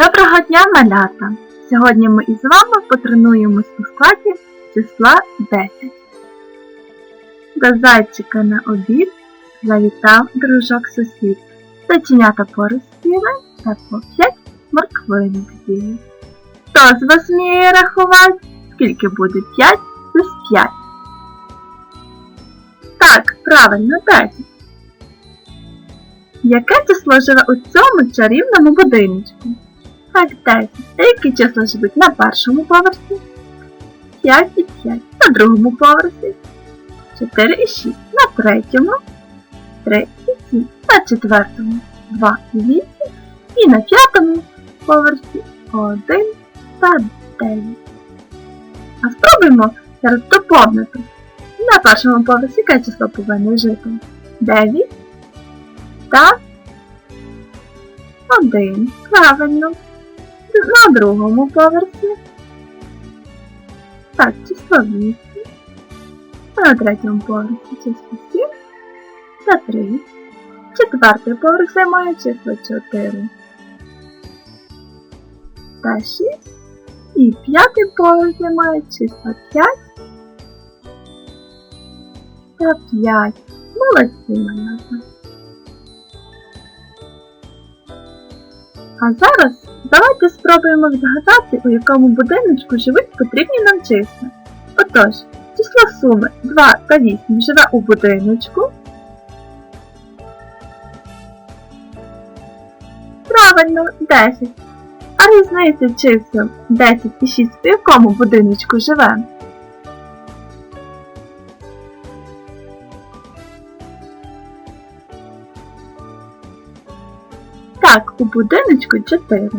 Доброго дня, малята! Сьогодні ми із вами потренуємось у складі числа 10. До зайчика на обід завітав дружок сусід. Зайченята поростіли та по п'ять морквинок з'їли. Хто з вас вміє рахувати? Скільки буде 5 плюс 5? Так, правильно, 10. Яке число живе у цьому чарівному будиночку? Так, 10. А які числа живуть на першому поверсі? 5 і 5. На другому поверсі. 4 і 6. На третьому. 3 і 7. На четвертому. 2 і 8. І на п'ятому поверсі 1 та 9. А спробуємо зараз доповнити. На першому поверсі яке число повинно жити? 9 та 1. Правильно. На другому поверсі. Так, число 8. А на третьому поверсі число 7 та 3. Четвертий поверх займає число 4 та 6. І п'ятий поверх займає число 5 та 5. Молодці, малята. А зараз давайте спробуємо відгадати, у якому будиночку живуть потрібні нам числа. Отож, число суми 2 та 8 живе у будиночку. Правильно, 10. А різниця чисел 10 і 6 у якому будиночку живе? Так, у будиночку 4.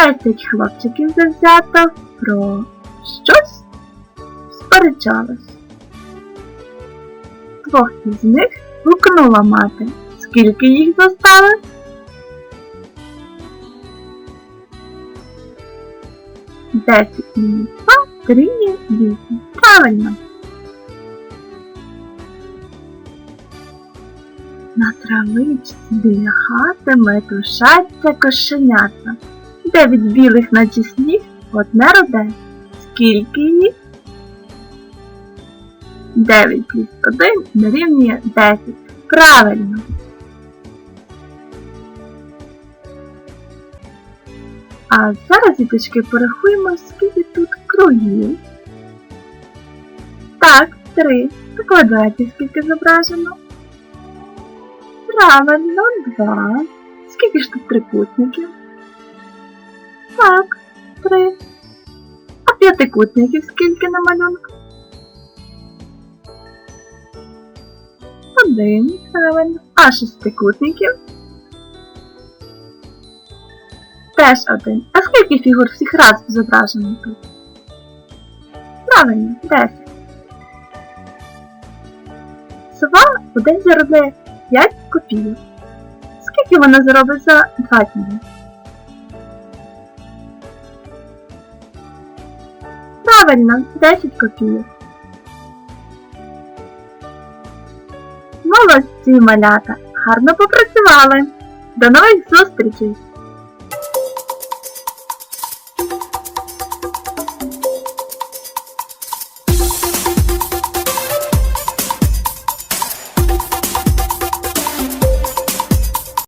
Десять хлопчиків завзято про щось сперечались. Двох із них гукнула мати. Скільки їх зостали? Десять мінус два дорівнює вісім. Правильно. На травичці біля хати метушаться кошенята. Дев'ять білих наче сніг, одне роде. Скільки їх? Дев'ять плюс один дорівнює десять. Правильно. А зараз, діточки, порахуємо, скільки тут кругів. Так, три. На квадраті скільки зображено? Правильно, два. Скільки ж тут трикутників? Так, три. А п'ятикутників скільки на малюнку? Один, правильно. А шестикутників? Теж один. А скільки фігур всіх разом зображено тут? Правильно, десять. Сова у день заробляє 5 копійок. Скільки вона заробить за 2 дні? Правильно, 10 копійок. Молодці, малята! Гарно попрацювали! До нових зустрічей!